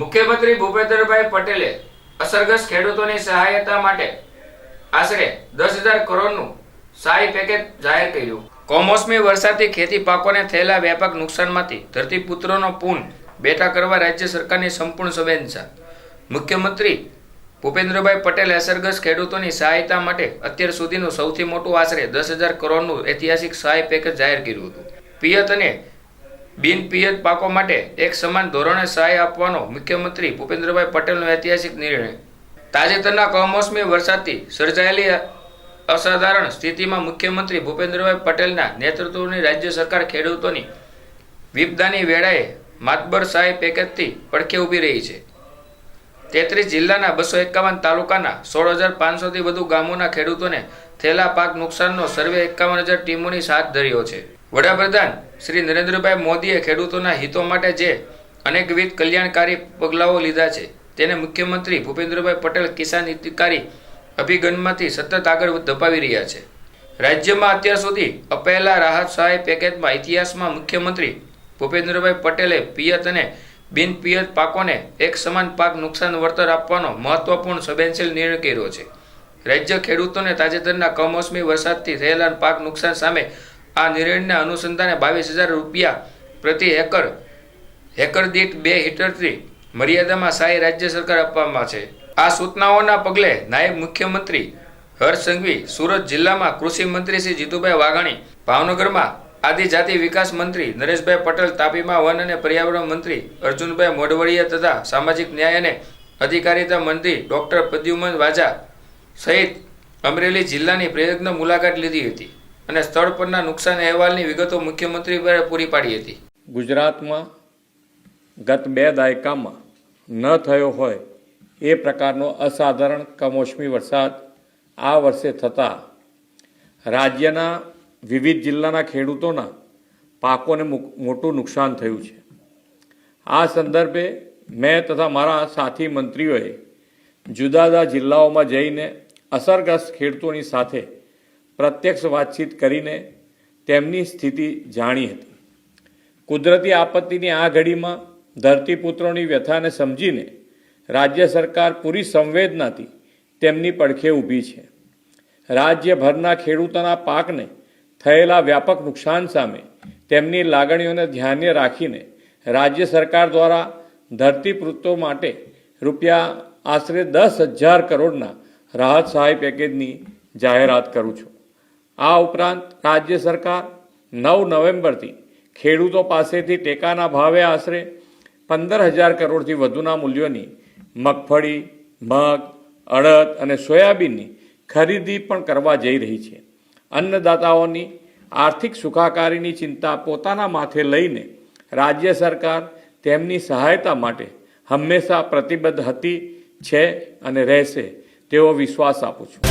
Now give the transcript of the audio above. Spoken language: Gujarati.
મુખ્યમંત્રી ભૂપેન્દ્રભાઈ પટેલે અસરગ્રસ્ત ખેડૂતોની સહાયતા માટે આશરે દસ હજાર કરોડનું સહાય પેકેજ જાહેર કર્યું. કમોસમી વરસાદથી ખેતી પાકોને થયેલા વ્યાપક નુકસાનમાંથી ધરતીપુત્રોનો પૂન બેઠા કરવા રાજ્ય સરકારની સંપૂર્ણ સંવેદના મુખ્યમંત્રી ભૂપેન્દ્રભાઈ પટેલે અસરગ્રસ્ત ખેડૂતોની સહાયતા માટે અત્યાર સુધીનું સૌથી મોટું આશરે દસ હજાર કરોડનું ઐતિહાસિક સહાય પેકેજ જાહેર કર્યું હતું. પિયત અને બિન પિયત પાકો માટે એક સમાન ધોરણે સહાય આપવાનો મુખ્યમંત્રી ભૂપેન્દ્રભાઈ પટેલનો ઐતિહાસિક નિર્ણય. તાજેતરના કમોસમી વરસાદથી સર્જાયેલી અસાધારણ સ્થિતિમાં મુખ્યમંત્રી ભૂપેન્દ્રભાઈ પટેલના નેતૃત્વની રાજ્ય સરકાર ખેડૂતોની વિપદાની વેળાએ માતબર સહાય પેકેજથી પડખે ઊભી રહી છે. તેત્રીસ જિલ્લાના બસો એકાવન તાલુકાના સોળ હજાર પાંચસોથી વધુ ગામોના ખેડૂતોને થયેલા પાક નુકસાનનો સર્વે એકાવન હજાર ટીમોની સાથ ધર્યો છે. વડાપ્રધાન શ્રી નરેન્દ્રભાઈ મોદીએ ખેડૂતોના હિતો માટે જે અનેકવિધ કલ્યાણકારી પગલાઓ લીધા છે, તેને મુખ્યમંત્રી ભૂપેન્દ્રભાઈ પટેલ કિસાન હિતકારી અભિગમમાંથી સતત આગળ ધપાવી રહ્યા છે. રાજ્યમાં અત્યાર સુધી અપાયેલા રાહત સહાય પેકેજમાં ઇતિહાસમાં મુખ્યમંત્રી ભૂપેન્દ્રભાઈ પટેલે પિયત અને બિન પિયત પાકોને એક સમાન પાક નુકસાન વળતર આપવાનો મહત્વપૂર્ણ સંવેદનશીલ નિર્ણય કર્યો છે. રાજ્ય ખેડૂતોને તાજેતરના કમોસમી વરસાદથી થયેલા પાક નુકસાન સામે આ નિર્ણયના અનુસંધાને બાવીસ હજાર રૂપિયા પ્રતિ એકર હેકર દીઠ બે હીટરથી મર્યાદામાં સહાય રાજ્ય સરકાર આપવામાં છે. આ સૂચનાઓના પગલે નાયબ મુખ્યમંત્રી હર્ષ સંઘવી સુરત જિલ્લામાં કૃષિ મંત્રી શ્રી જીતુભાઈ વાઘાણી, ભાવનગરમાં આદિજાતિ વિકાસ મંત્રી નરેશભાઈ પટેલ, તાપીમાં વન અને પર્યાવરણ મંત્રી અર્જુનભાઈ મોઢવડિયા તથા સામાજિક ન્યાય અને અધિકારીતા મંત્રી ડોક્ટર પ્રદ્યુમન વાજા સહિત અમરેલી જિલ્લાની પ્રયત્ન મુલાકાત લીધી હતી. અને સ્થળ પરના નુકસાન અહેવાલની વિગતો મુખ્યમંત્રી પર પૂરી પાડી હતી. ગુજરાતમાં ગત બે દાયકામાં ન થયો હોય એ પ્રકારનો અસાધારણ કમોસમી વરસાદ આ વર્ષે થતાં રાજ્યના વિવિધ જિલ્લાના ખેડૂતોના પાકોને મોટું નુકસાન થયું છે. આ સંદર્ભે મેં તથા મારા સાથી મંત્રીઓએ જુદા જુદા જિલ્લાઓમાં જઈને અસરગ્રસ્ત ખેડૂતોની સાથે પ્રત્યક્ષ વાતચીત કરીને તેમની સ્થિતિ જાણી હતી. કુદરતી આપત્તિની આ ઘડીમાં ધરતીપુત્રોની વ્યથાને સમજીને રાજ્ય સરકાર પૂરી સંવેદનાથી તેમની પડખે ઊભી છે. રાજ્યભરના ખેડૂતોના પાકને થયેલા વ્યાપક નુકસાન સામે તેમની લાગણીઓને ધ્યાને રાખીને રાજ્ય સરકાર દ્વારા ધરતીપુત્રો માટે રૂપિયા આશરે દસ હજાર કરોડના રાહત સહાય પેકેજની જાહેરાત કરું છું. આ ઉપરાંત રાજ્ય સરકાર નવ નવેમ્બરથી ખેડૂતો પાસેથી ટેકાના ભાવે આશરે પંદર હજાર કરોડથી વધુના મૂલ્યોની મગફળી, મગ, અડદ અને સોયાબીનની ખરીદી પણ કરવા જઈ રહી છે. અન્નદાતાઓની આર્થિક સુખાકારીની ચિંતા પોતાના માથે લઈને રાજ્ય સરકાર તેમની સહાયતા માટે હંમેશા પ્રતિબદ્ધ હતી છે અને રહેશે તેવો વિશ્વાસ આપું છું.